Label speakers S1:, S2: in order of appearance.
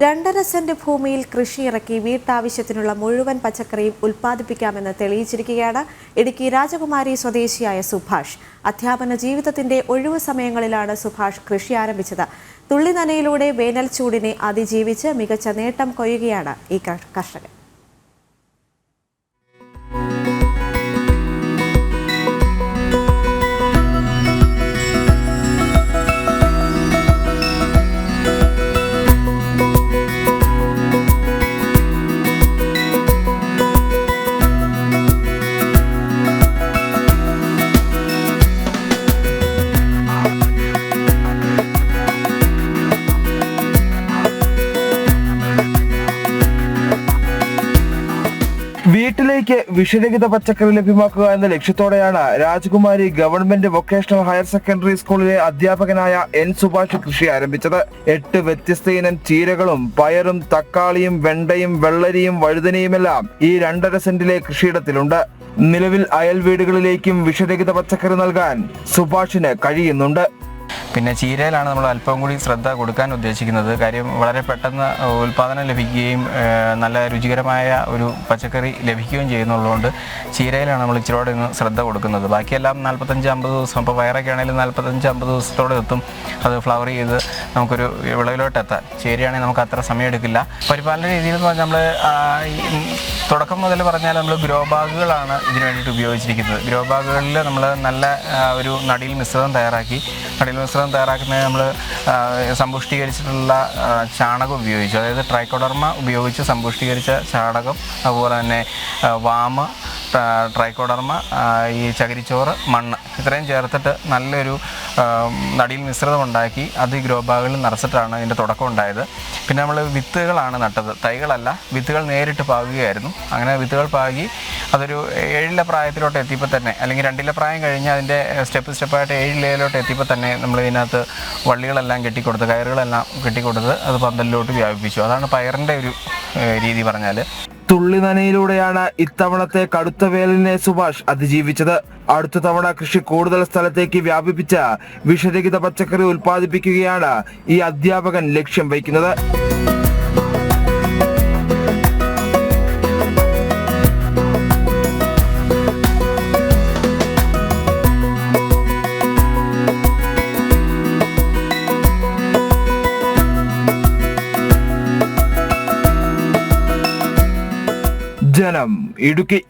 S1: രണ്ടര സെന്റ് ഭൂമിയിൽ കൃഷിയിറക്കി വീട്ടാവശ്യത്തിനുള്ള മുഴുവൻ പച്ചക്കറിയും ഉൽപ്പാദിപ്പിക്കാമെന്ന് തെളിയിച്ചിരിക്കുകയാണ് ഇടുക്കി രാജകുമാരി സ്വദേശിയായ സുഭാഷ്. അധ്യാപന ജീവിതത്തിന്റെ ഒഴിവു സമയങ്ങളിലാണ് സുഭാഷ് കൃഷി ആരംഭിച്ചത്. തുള്ളിനനയിലൂടെ വേനൽ ചൂടിനെ അതിജീവിച്ച് മികച്ച നേട്ടം കൊയ്യുകയാണ് ഈ കർഷകൻ.
S2: വീട്ടിലേക്ക് വിഷരഹിത പച്ചക്കറി ലഭ്യമാക്കുക എന്ന ലക്ഷ്യത്തോടെയാണ് രാജകുമാരി ഗവൺമെന്റ് വൊക്കേഷണൽ ഹയർ സെക്കൻഡറി സ്കൂളിലെ അധ്യാപകനായ എൻ സുഭാഷ് കൃഷി ആരംഭിച്ചത്. എട്ട് വ്യത്യസ്ത ഇനം ചീരകളും പയറും തക്കാളിയും വെണ്ടയും വെള്ളരിയും വഴുതനയുമെല്ലാം ഈ രണ്ടര സെന്റിലെ കൃഷിയിടത്തിലുണ്ട്. നിലവിൽ അയൽ വീടുകളിലേക്കും വിഷരഹിത പച്ചക്കറി നൽകാൻ സുഭാഷിന് കഴിയുന്നുണ്ട്.
S3: പിന്നെ ചീരയിലാണ് നമ്മൾ അല്പം കൂടി ശ്രദ്ധ കൊടുക്കാൻ ഉദ്ദേശിക്കുന്നത്. കാര്യം വളരെ പെട്ടെന്ന് ഉൽപാദനം ലഭിക്കുകയും നല്ല രുചികരമായ ഒരു പച്ചക്കറി ലഭിക്കുകയും ചെയ്യുന്നുള്ളതുകൊണ്ട് ചീരയിലാണ് നമ്മൾ ഇച്ചിരോടെ ഇന്ന് ശ്രദ്ധ കൊടുക്കുന്നത്. ബാക്കിയെല്ലാം നാൽപ്പത്തഞ്ച് അമ്പത് ദിവസം ഇപ്പോൾ വയറൊക്കെ ആണെങ്കിലും നാൽപ്പത്തഞ്ച് അമ്പത് ദിവസത്തോടെ എത്തും. അത് ഫ്ലവർ ചെയ്ത് നമുക്കൊരു വിളവിലോട്ട് എത്താം ചീരയാണെങ്കിൽ നമുക്ക് അത്ര സമയം എടുക്കില്ല പരിപാലന രീതിയിൽ പറഞ്ഞാൽ നമ്മൾ തുടക്കം മുതൽ പറഞ്ഞാൽ നമ്മൾ ഗ്രോ ബാഗുകളാണ് ഇതിനു വേണ്ടിയിട്ട് ഉപയോഗിച്ചിരിക്കുന്നത്. ഗ്രോ ബാഗുകളിൽ നമ്മൾ നല്ല ഒരു നടിയിൽ മിശ്രിതം തയ്യാറാക്കി. നടിയിൽ മിശ്രിതം തയ്യാറാക്കുന്നത് നമ്മൾ സമ്പുഷ്ടീകരിച്ചിട്ടുള്ള ചാണകം ഉപയോഗിച്ചു. അതായത് ട്രൈക്കോഡർമ ഉപയോഗിച്ച് സമ്പുഷ്ടീകരിച്ച ചാണകം അതുപോലെ തന്നെ വാമ ട്രൈക്കോഡർമ ഈ ചകിരിച്ചോറ് മണ്ണ് ഇത്രയും ചേർത്തിട്ട് നല്ലൊരു നടിയിൽ മിശ്രിതം ഉണ്ടാക്കി അത് ഈ ഗ്രോ ബാഗുകളിൽ നിറച്ചിട്ടാണ് ഇതിന്റെ തുടക്കം ഉണ്ടായത് പിന്നെ നമ്മൾ വിത്തുകളാണ് നട്ടത്. തൈകളല്ല വിത്തുകൾ നേരിട്ട് പാകുകയായിരുന്നു. അങ്ങനെ വിത്തുകൾ പാകി അതൊരു ഏഴിലെ പ്രായത്തിലോട്ട് എത്തിയപ്പോൾ തന്നെ അല്ലെങ്കിൽ രണ്ടിലെ പ്രായം കഴിഞ്ഞ് അതിന്റെ സ്റ്റെപ്പ് സ്റ്റെപ്പായിട്ട് ഏഴിലേലോട്ട് എത്തിയപ്പോൾ തന്നെ നമ്മൾ ഇതിനകത്ത് വള്ളികളെല്ലാം കെട്ടിക്കൊടുത്ത് കയറുകളെല്ലാം കെട്ടിക്കൊടുത്ത് അത് പന്തലിലോട്ട് വ്യാപിപ്പിച്ചു. അതാണ് പയറിന്റെ ഒരു രീതി പറഞ്ഞാൽ
S2: തുള്ളി നനയിലൂടെയാണ് ഇത്തവണത്തെ കടുത്ത വേലിനെ സുഭാഷ് അതിജീവിച്ചത്. അടുത്ത തവണ കൃഷി കൂടുതൽ സ്ഥലത്തേക്ക് വ്യാപിപ്പിച്ച വിഷരഹിത പച്ചക്കറി ഉൽപ്പാദിപ്പിക്കുകയാണ് ഈ അധ്യാപകൻ ലക്ഷ്യം വയ്ക്കുന്നത്. ജനം ഇടുക്കി